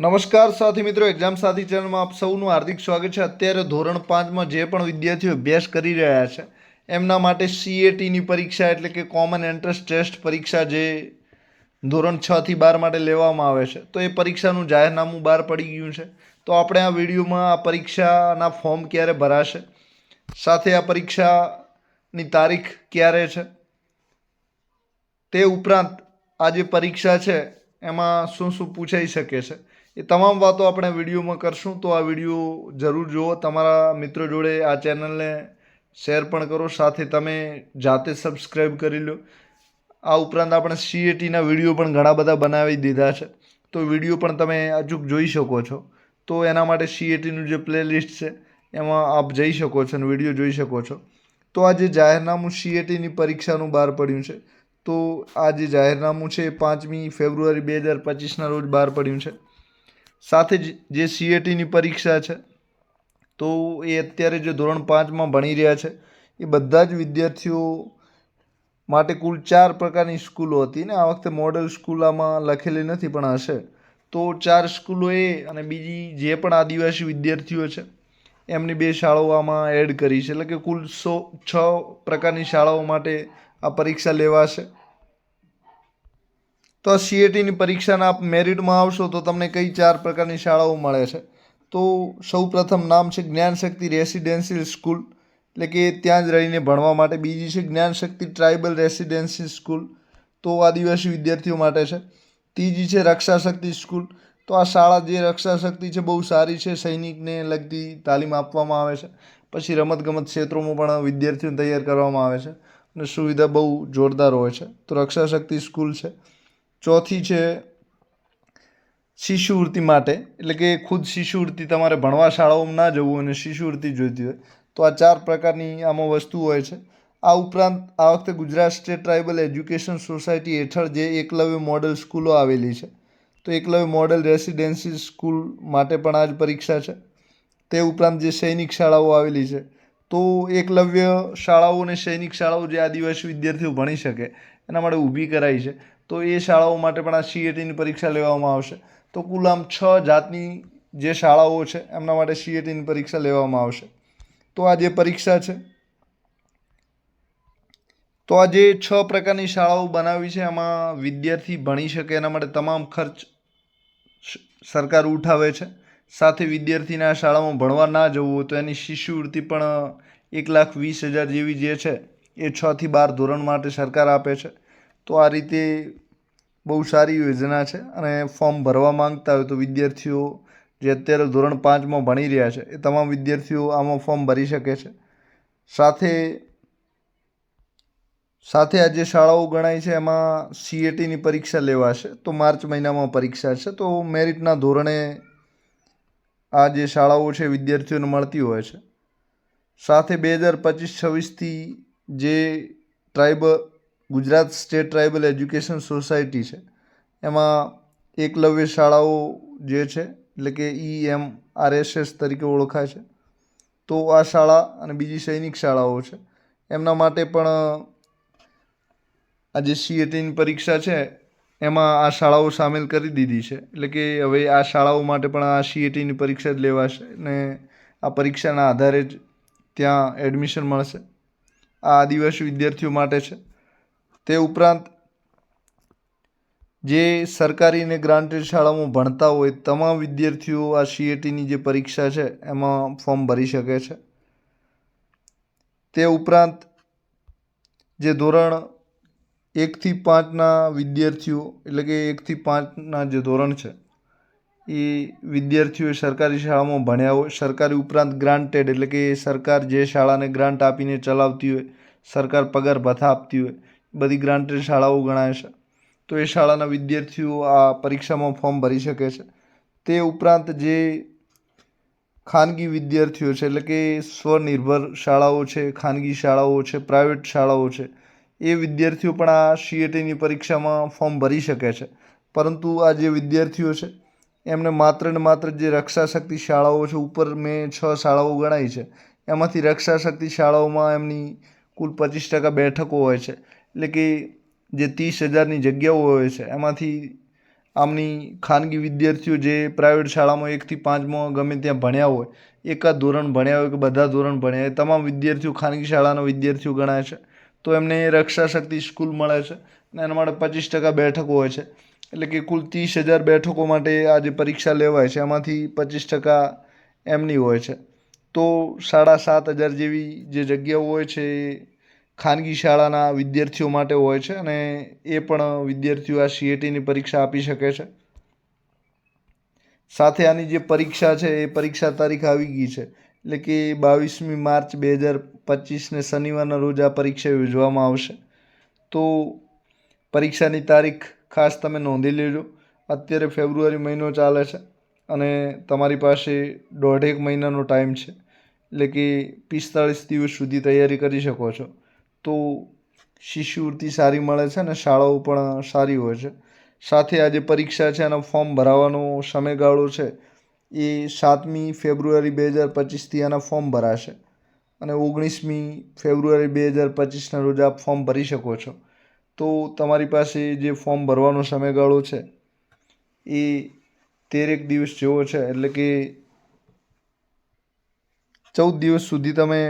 નમસ્કાર સાથી મિત્રો એક્ઝામ સાથી ચેનલમાં આપ સૌનું હાર્દિક સ્વાગત છે. અત્યારે ધોરણ પાંચમાં જે પણ વિદ્યાર્થીઓ અભ્યાસ કરી રહ્યા છે, એમના માટે સીએટીની પરીક્ષા એટલે કે કોમન એન્ટ્રન્સ ટેસ્ટ પરીક્ષા જે ધોરણ છ થી બાર માટે લેવામાં આવે છે, તો એ પરીક્ષાનું જાહેરનામું બહાર પડી ગયું છે. તો આપણે આ વિડીયોમાં આ પરીક્ષાના ફોર્મ ક્યારે ભરાશે, સાથે આ પરીક્ષાની તારીખ ક્યારે છે, તે ઉપરાંત આ જે પરીક્ષા છે, એમાં શું શું પૂછાઈ શકે છે એ તમામ વાતો આપણે વિડીયોમાં કરશું, તો આ વીડિયો જરૂર જુઓ. તમારા મિત્રો જોડે આ ચેનલને શેર પણ કરો, સાથે તમે જાતે સબસ્ક્રાઈબ કરી લો. આ ઉપરાંત આપણે સીએટીના વીડિયો પણ ઘણા બધા બનાવી દીધા છે. તો વીડિયો પણ તમે અચૂક જોઈ શકો છો. તો એના માટે સીએટીનું જે પ્લેલિસ્ટ છે, એમાં આપ જઈ શકો છો અને વીડિયો જોઈ શકો છો. તો આ જે જાહેરનામું સીએટીની પરીક્ષાનું બહાર પડ્યું છે, તો આ જે જાહેરનામું છે એ પાંચમી ફેબ્રુઆરી બે હજાર પચીસના રોજ બહાર પડ્યું છે. સાથે જ જે સીએટીની પરીક્ષા છે, તો એ અત્યારે જે ધોરણ પાંચમાં ભણી રહ્યા છે, એ બધા જ વિદ્યાર્થીઓ માટે કુલ ચાર પ્રકારની સ્કૂલો હતી ને. આ વખતે મોડલ સ્કૂલ આમાં લખેલી નથી, પણ હશે. તો ચાર સ્કૂલોએ અને બીજી જે પણ આદિવાસી વિદ્યાર્થીઓ છે, એમની બે શાળાઓ આમાં એડ કરી છે. એટલે કે કુલ સો છ પ્રકારની શાળાઓ માટે આ પરીક્ષા લેવાશે. તો આ સીએટીની પરીક્ષાના આપ મેરિટમાં આવશો તો તમને કઈ ચાર પ્રકારની શાળાઓ મળે છે? તો સૌ પ્રથમ નામ છે જ્ઞાનશક્તિ રેસિડેન્શિયલ સ્કૂલ, એટલે કે ત્યાં જ રહીને ભણવા માટે. બીજી છે જ્ઞાનશક્તિ ટ્રાઇબલ રેસિડેન્શિયલ સ્કૂલ, તો આદિવાસી વિદ્યાર્થીઓ માટે છે. ત્રીજી છે રક્ષાશક્તિ સ્કૂલ, તો આ શાળા જે રક્ષાશક્તિ છે બહુ સારી છે, સૈનિકને લગતી તાલીમ આપવામાં આવે છે. પછી રમતગમત ક્ષેત્રોમાં પણ વિદ્યાર્થીઓને તૈયાર કરવામાં આવે છે અને સુવિધા બહુ જોરદાર હોય છે. તો રક્ષાશક્તિ સ્કૂલ છે. ચોથી છે શિશુવૃત્તિ માટે. એટલે કે ખુદ શિશુવૃત્તિ તમારે ભણવા શાળાઓમાં ના જવું અને શિશુવૃત્તિ જોઈતી હોય, તો આ ચાર પ્રકારની આમાં વસ્તુ હોય છે. આ ઉપરાંત આ વખતે Gujarat state tribal education society હેઠળ જે એકલવ્ય મોડલ સ્કૂલો આવેલી છે, તો એકલવ્ય મોડલ રેસિડેન્સી સ્કૂલ માટે પણ આ જ પરીક્ષા છે. તે ઉપરાંત જે સૈનિક શાળાઓ આવેલી છે, તો એકલવ્ય શાળાઓ અને સૈનિક શાળાઓ જે આદિવાસી વિદ્યાર્થીઓ ભણી શકે, એના માટે ઊભી કરાઈ છે. તો એ શાળાઓ માટે પણ આ સીએટીની પરીક્ષા લેવામાં આવશે. તો કુલ આમ છ જાતની જે શાળાઓ છે, એમના માટે સીએટીની પરીક્ષા લેવામાં આવશે. તો આ જે પરીક્ષા છે, તો આ જે છ પ્રકારની શાળાઓ બનાવી છે, એમાં વિદ્યાર્થી ભણી શકે એના માટે તમામ ખર્ચ સરકાર ઉઠાવે છે. સાથે વિદ્યાર્થીને આ શાળામાં ભણવા ના જવું હોય તો એની શિષ્યવૃત્તિ પણ એક લાખ વીસ હજાર જેવી જે છે, એ છથી બાર ધોરણ માટે સરકાર આપે છે. તો આ રીતે બહુ સારી યોજના છે અને ફોર્મ ભરવા માંગતા હોય તો વિદ્યાર્થીઓ જે અત્યારે ધોરણ પાંચમાં ભણી રહ્યા છે, એ તમામ વિદ્યાર્થીઓ આમાં ફોર્મ ભરી શકે છે. સાથે સાથે આ જે શાળાઓ ગણાય છે, એમાં સીએટીની પરીક્ષા લેવાશે, તો માર્ચ મહિનામાં પરીક્ષા છે, તો મેરિટના ધોરણે આ જે શાળાઓ છે, વિદ્યાર્થીઓને મળતી હોય છે. સાથે બે હજાર પચીસ છવ્વીસથી જે tribal Gujarat state tribal education society છે. એમાં એકલવ્ય શાળાઓ જે છે, એટલે કે E M R S S તરીકે ઓળખાય છે. તો આ શાળા અને બીજી સૈનિક શાળાઓ છે. એમના માટે પણ, આ જે સીએટીની પરીક્ષા છે, એમાં આ શાળાઓ સામેલ કરી દીધી છે. એટલે કે હવે આ શાળાઓ માટે પણ આ સીએટીની પરીક્ષા જ લેવાશે ને આ પરીક્ષાના આધારે જ ત્યાં એડમિશન મળશે. આ આદિવાસી વિદ્યાર્થીઓ માટે છે. તે ઉપરાંત જે સરકારી અને ગ્રાન્ટેડ શાળામાં ભણતા હોય તમામ વિદ્યાર્થીઓ આ સીએટીની જે પરીક્ષા છે એમાં ફોર્મ ભરી શકે છે. તે ઉપરાંત જે ધોરણ એકથી પાંચના વિદ્યાર્થીઓ, એટલે કે એકથી પાંચના જે ધોરણ છે, એ વિદ્યાર્થીઓએ સરકારી શાળામાં ભણ્યા હોય, સરકારી ઉપરાંત ગ્રાન્ટેડ એટલે કે સરકાર જે શાળાને ગ્રાન્ટ આપીને ચલાવતી હોય, સરકાર પગાર ભથ્થા આપતી હોય બધી ગ્રાન્ટેડ શાળાઓ ગણાય છે. તો એ શાળાના વિદ્યાર્થીઓ આ પરીક્ષામાં ફોર્મ ભરી શકે છે. તે ઉપરાંત જે ખાનગી વિદ્યાર્થીઓ છે, એટલે કે સ્વનિર્ભર શાળાઓ છે, ખાનગી શાળાઓ છે પ્રાઇવેટ શાળાઓ છે, એ વિદ્યાર્થીઓ પણ આ સીએટીની પરીક્ષામાં ફોર્મ ભરી શકે છે. પરંતુ આ જે વિદ્યાર્થીઓ છે, એમને માત્ર ને માત્ર જે રક્ષાશક્તિ શાળાઓ છે, ઉપર મેં છ શાળાઓ ગણાવી છે, એમાંથી રક્ષાશક્તિ શાળાઓમાં એમની કુલ પચીસ ટકા બેઠકો હોય છે. એટલે કે જે ત્રીસ હજારની જગ્યાઓ હોય છે, એમાંથી આમની ખાનગી વિદ્યાર્થીઓ જે પ્રાઇવેટ શાળામાં એકથી પાંચમાં ગમે ત્યાં ભણ્યા હોય, એકાદ ધોરણ ભણ્યા હોય કે બધા ધોરણ ભણ્યા હોય તમામ વિદ્યાર્થીઓ ખાનગી શાળાના વિદ્યાર્થીઓ ગણાય છે. તો એમને રક્ષા શક્તિ સ્કૂલ મળે છે અને એના માટે પચીસ ટકા બેઠકો હોય છે. એટલે કે કુલ ત્રીસ હજાર બેઠકો માટે આ જે પરીક્ષા લેવાય છે, એમાંથી પચીસ ટકા એમની હોય છે. તો સાડા સાત હજાર જેવી જે જગ્યાઓ હોય છે, એ ખાનગી શાળાના વિદ્યાર્થીઓ માટે હોય છે અને એ પણ વિદ્યાર્થીઓ આ સીએટીની પરીક્ષા આપી શકે છે. સાથે આની જે પરીક્ષા છે એ પરીક્ષા તારીખ આવી ગઈ છે. એટલે કે બાવીસમી માર્ચ બે હજાર પચીસને શનિવારના રોજ આ પરીક્ષા યોજવામાં આવશે. તો પરીક્ષાની તારીખ ખાસ તમે નોંધી લેજો. અત્યારે ફેબ્રુઆરી મહિનો ચાલે છે અને તમારી પાસે દોઢેક મહિનાનો ટાઈમ છે. એટલે કે પિસ્તાળીસ દિવસ સુધી તૈયારી કરી શકો છો. તો શિષ્યવૃત્તિ સારી મળે છે અને શાળાઓ પણ સારી હોય છે. સાથે આજે પરીક્ષા છે એના ફોર્મ ભરાવાનો સમયગાળો છે. એ સાતમી ફેબ્રુઆરી બે હજાર પચીસથી આના ફોર્મ ભરાશે. અને ઓગણીસમી ફેબ્રુઆરી બે હજાર પચીસના રોજ આપ ફોર્મ ભરી શકો છો. તો તમારી પાસે જે ફોર્મ ભરવાનો સમયગાળો છે, એ તેરેક દિવસ જેવો છે. એટલે કે ચૌદ દિવસ સુધી તમે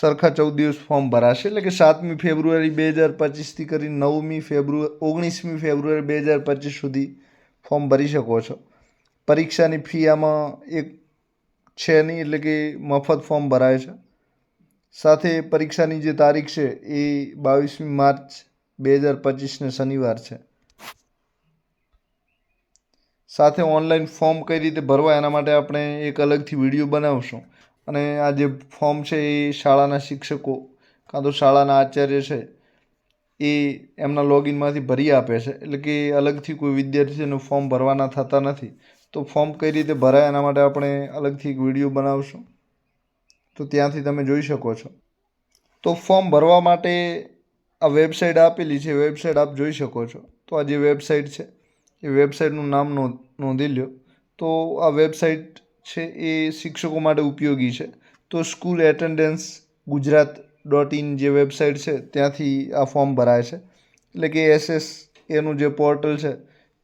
સરખા ચૌદ દિવસ ફોર્મ ભરાશે. એટલે કે સાતમી ફેબ્રુઆરી બે હજાર પચીસથી કરી નવમી ફેબ્રુઆરી ઓગણીસમી ફેબ્રુઆરી બે હજાર પચીસ સુધી ફોર્મ ભરી શકો છો. પરીક્ષાની ફી આમાં એક છે નહીં, એટલે કે મફત ફોર્મ ભરાય છે. સાથે પરીક્ષાની જે તારીખ છે એ બાવીસમી માર્ચ બે હજાર પચીસને શનિવાર છે. સાથે ઓનલાઈન ફોર્મ કઈ રીતે ભરવા એના માટે આપણે એક અલગથી વીડિયો બનાવશું. અને આ જે ફોર્મ છે એ શાળાના શિક્ષકો કાં તો શાળાના આચાર્ય છે, એ એમના લોગિનમાંથી ભરી આપે છે. એટલે કે અલગથી કોઈ વિદ્યાર્થીનું ફોર્મ ભરવાના થતા નથી. તો ફોર્મ કઈ રીતે ભરાય એના માટે આપણે અલગથી એક વીડિયો બનાવશું. તો ત્યાંથી તમે જોઈ શકો છો. તો ફોર્મ ભરવા માટે આ વેબસાઇટ આપેલી છે. વેબસાઇટ આપ જોઈ શકો છો. તો આ જે વેબસાઇટ છે, એ વેબસાઇટનું નામ નોંધ લ્યો. તો આ વેબસાઇટ છે એ શિક્ષકો માટે ઉપયોગી છે. તો school attendance Gujarat dot in જે વેબસાઇટ છે, ત્યાંથી આ ફોર્મ ભરાય છે. એટલે કે એસએસ એનું જે પોર્ટલ છે,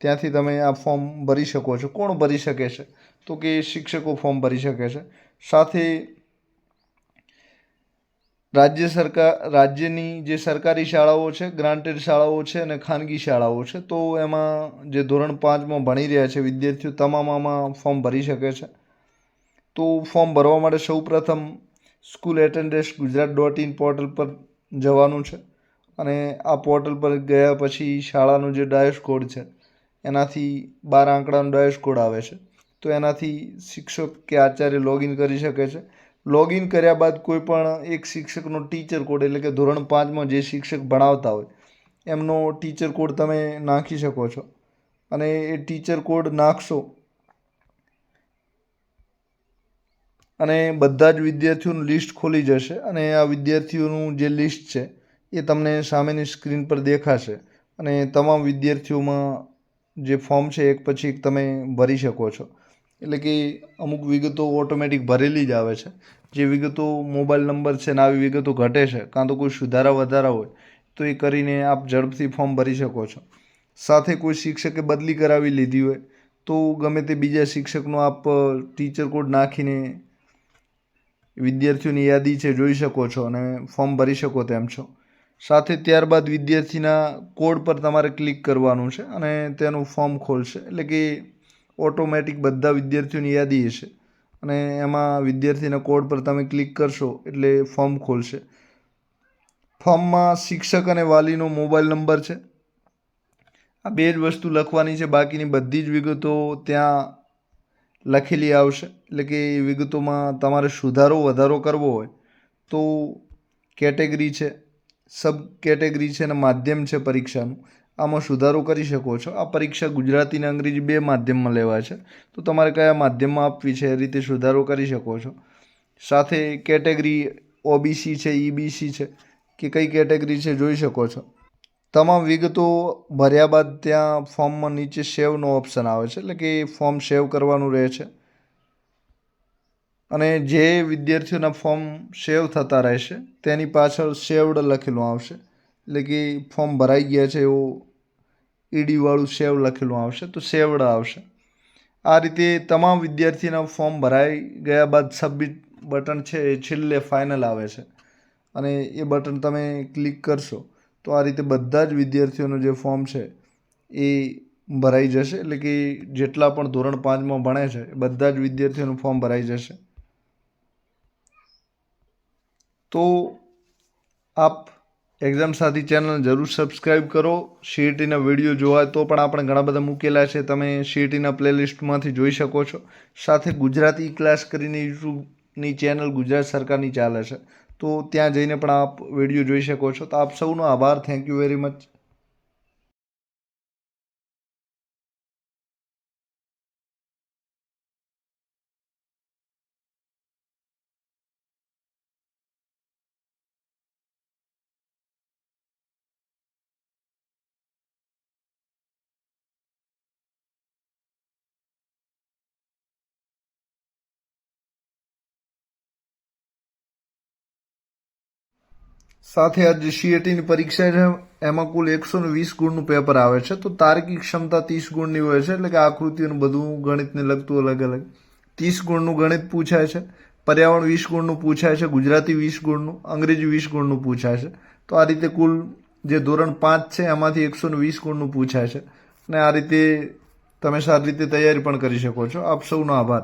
ત્યાંથી તમે આ ફોર્મ ભરી શકો છો. કોણ ભરી શકે છે? તો કે શિક્ષકો ફોર્મ ભરી શકે છે. સાથે રાજ્ય સરકાર, રાજ્યની જે સરકારી શાળાઓ છે ગ્રાન્ટેડ શાળાઓ છે અને ખાનગી શાળાઓ છે, તો એમાં જે ધોરણ પાંચમાં ભણી રહ્યા છે વિદ્યાર્થીઓ, તમામ આમાં ફોર્મ ભરી શકે છે. તો ફોર્મ ભરવા માટે સૌપ્રથમ school attendance Gujarat dot in portal પર જવાનું છે. અને આ પોર્ટલ પર ગયા પછી શાળાનો જે ડાયસ કોડ છે, એનાથી બાર આંકડાનો ડાયસ કોડ આવે છે. તો એનાથી શિક્ષક કે આચાર્ય લોગિન કરી શકે છે. લોગિન કર્યા બાદ કોઈ પણ એક શિક્ષકનો ટીચર કોડ એટલે કે ધોરણ પાંચમાં જે શિક્ષક ભણાવતા હોય, એમનો ટીચર કોડ તમે નાખી શકો છો. અને એ ટીચર કોડ નાખશો અને બધા જ વિદ્યાર્થીઓનું લિસ્ટ ખોલી જશે અને આ વિદ્યાર્થીઓનું જે લિસ્ટ છે, એ તમને સામેની સ્ક્રીન પર દેખાશે અને તમામ વિદ્યાર્થીઓમાં જે ફોર્મ છે, એક પછી એક તમે ભરી શકો છો. એટલે કે અમુક વિગતો ઓટોમેટિક ભરેલી જ આવે છે. જે વિગતો મોબાઈલ નંબર છે ને આવી વિગતો ઘટે છે, કાં તો કોઈ સુધારા વધારા હોય, તો એ કરીને આપ ઝડપથી ફોર્મ ભરી શકો છો. સાથે કોઈ શિક્ષકે બદલી કરાવી લીધી હોય, તો ગમે તે બીજા શિક્ષકનો આપ ટીચર કોડ નાખીને વિદ્યાર્થીઓની યાદી છે, જોઈ શકો છો અને ફોર્મ ભરી શકો તેમ છો. સાથે ત્યારબાદ વિદ્યાર્થીના કોડ પર તમારે ક્લિક કરવાનું છે અને તેનું ફોર્મ ખોલશે. એટલે કે ઓટોમેટિક બધા વિદ્યાર્થીઓની યાદી હશે અને એમાં વિદ્યાર્થીના કોડ પર તમે ક્લિક કરશો એટલે ફોર્મ ખોલશે. ફોર્મમાં શિક્ષક અને વાલીનો મોબાઈલ નંબર છે. આ બે જ વસ્તુ લખવાની છે, બાકીની બધી જ વિગતો ત્યાં લખેલી આવશે. એટલે કે એ વિગતોમાં તમારે સુધારો, વધારો કરવો હોય તો કેટેગરી છે સબ કેટેગરી છે અને માધ્યમ છે પરીક્ષાનું. આમાં સુધારો કરી શકો છો. આ પરીક્ષા ગુજરાતી અને અંગ્રેજી બે માધ્યમમાં લેવાય છે. તો તમારે કયા માધ્યમમાં આપવી છે એ રીતે સુધારો કરી શકો છો. સાથે કેટેગરી ઓબીસી છે, ઈબીસી છે, કે કઈ કેટેગરી છે જોઈ શકો છો. તમામ વિગતો ભર્યા બાદ ત્યાં ફોર્મમાં નીચે સેવનો ઓપ્શન આવે છે, એટલે કે ફોર્મ સેવ કરવાનું રહે છે. અને જે વિદ્યાર્થીઓના ફોર્મ સેવ થતા રહેશે, તેની પાછળ સેવડ લખેલું આવશે, એટલે કે ફોર્મ ભરાઈ ગયા છે એવું ઈડીવાળું સેવ લખેલું આવશે, તો સેવડ આવશે. આ રીતે તમામ વિદ્યાર્થીના ફોર્મ ભરાઈ ગયા બાદ સબમિટ બટન છે એ છેલ્લે ફાઇનલ આવે છે. અને એ બટન તમે ક્લિક કરશો તો આ રીતે બધા જ વિદ્યાર્થીઓનું જે ફોર્મ છે, એ ભરાઈ જશે. એટલે કે જેટલા પણ ધોરણ પાંચમાં ભણે છે બધા જ વિદ્યાર્થીઓનું ફોર્મ ભરાઈ જશે. તો આપ એક્ઝામ સાથી ચેનલ જરૂર સબસ્ક્રાઈબ કરો. સીઈટીના વીડિયો જોવા તો પણ આપણે ઘણા બધા મૂકેલા છે. તમે સીઈટીના પ્લેલિસ્ટમાંથી જોઈ શકો છો. સાથે ગુજરાતી ક્લાસ કરીને યુટ્યુબની ચેનલ ગુજરાત સરકારની ચાલે છે. તો ત્યાં જઈને પણ આપ વીડિયો જોઈ શકો છો. તો આપ સૌનો આભાર. થેન્ક યુ વેરી મચ સાથે આ જે સીએટીની પરીક્ષા છે, એમાં કુલ એકસો ને વીસ ગુણનું પેપર આવે છે. તો તાર્કિક ક્ષમતા ત્રીસ ગુણની હોય છે, એટલે કે આકૃતિઓનું બધું ગણિતને લગતું અલગ અલગ. ત્રીસ ગુણનું ગણિત પૂછાય છે, પર્યાવરણ વીસ ગુણનું પૂછાય છે, ગુજરાતી વીસ ગુણનું, અંગ્રેજી વીસ ગુણનું પૂછાય છે. તો આ રીતે કુલ જે ધોરણ પાંચ છે, એમાંથી એકસો ને વીસ ગુણનું પૂછાય છે. અને આ રીતે તમે સારી રીતે તૈયારી પણ કરી શકો છો. આપ સૌનો આભાર.